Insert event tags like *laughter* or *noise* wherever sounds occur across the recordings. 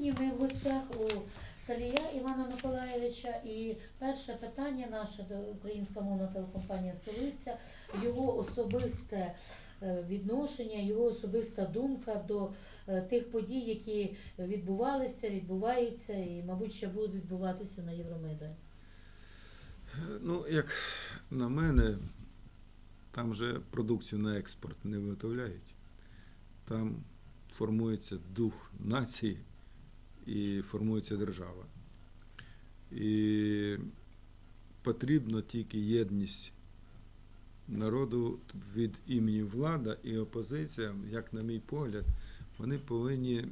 Сьогодні ми в гостях у Салія Івана Миколаєвича і перше питання наше до Українська мовна телекомпанія Столиця, його особисте е, відношення, його особиста думка до е, тих подій, які відбувалися, відбуваються і, мабуть, ще будуть відбуватися на Євромайдані. Ну, як на мене, там же продукцію на експорт не виготовляють. Там формується дух нації і формується держава. І потрібна тільки єдність народу від імені влада і опозиція, як на мій погляд, вони повинні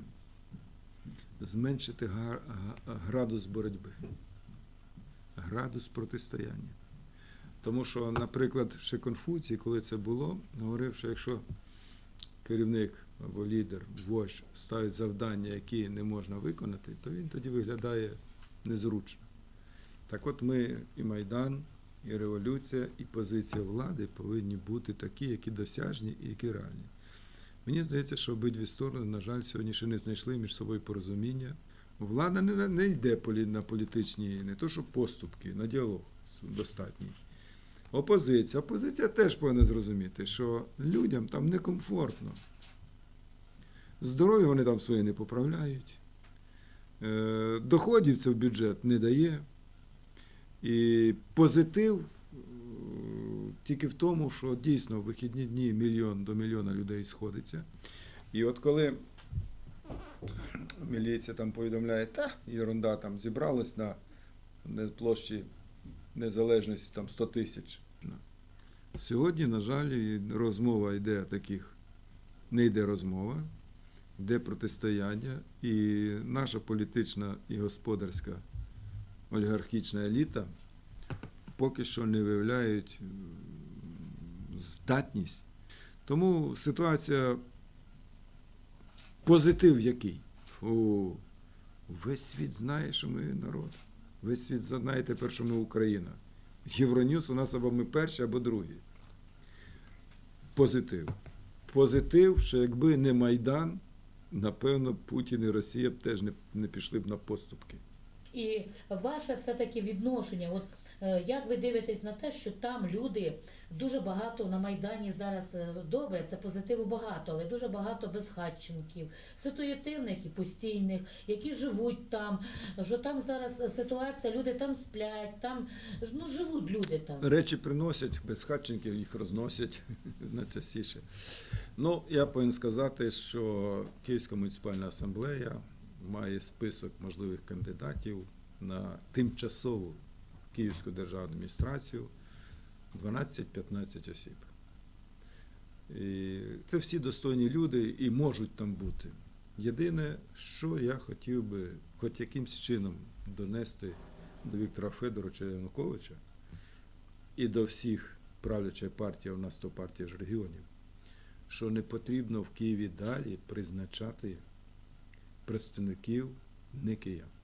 зменшити градус боротьби градус протистояння. Тому що, наприклад, ще Конфуцій, коли це було, говорив, що якщо керівник або лідер, вождь ставить завдання, які не можна виконати, то він тоді виглядає незручно. Так от ми і Майдан, і революція, і позиція влади повинні бути такі, які досяжні і які реальні. Мені здається, що обидві сторони, на жаль, сьогодні ще не знайшли між собою порозуміння. Влада не, не йде на політичні, не то що поступки, на діалог достатній. Опозиція. Опозиція теж повинна зрозуміти, що людям там некомфортно. Здоров'я вони там своє не поправляють. Е, Доходів це в бюджет не дає. І позитив е, тільки в тому, що дійсно в вихідні дні мільйон до мільйона людей сходиться. І от коли міліція там повідомляє, та ерунда там зібралась на площі незалежності там 100 тисяч. Сьогодні, на жаль, розмова йде таких, не йде розмова, йде протистояння, і наша політична і господарська олігархічна еліта поки що не виявляють здатність. Тому ситуація позитив який? Фу. Весь світ знає, що ми народ. Весь світ знає тепер, що ми Україна. Євроньюз у нас або ми перші, або другі. Позитив. Позитив, що якби не Майдан, напевно, Путін і Росія б теж не, не пішли б на поступки. І ваше все-таки відношення, от е, як ви дивитесь на те, що там люди дуже багато на Майдані зараз е, добре, це позитиву багато, але дуже багато безхатченків, ситуативних і постійних, які живуть там, що там зараз ситуація, люди там сплять, там ну живуть люди там. Речі приносять, без хатченків їх розносять *laughs* найчастіше. Ну, я повинен сказати, що Київська муніципальна асамблея має список можливих кандидатів на тимчасову Київську державну адміністрацію 12-15 осіб. І це всі достойні люди і можуть там бути. Єдине, що я хотів би хоч якимсь чином донести до Віктора Федоровича Януковича і до всіх правлячої партії, у нас то партія ж регіонів, що не потрібно в Києві далі призначати представників не.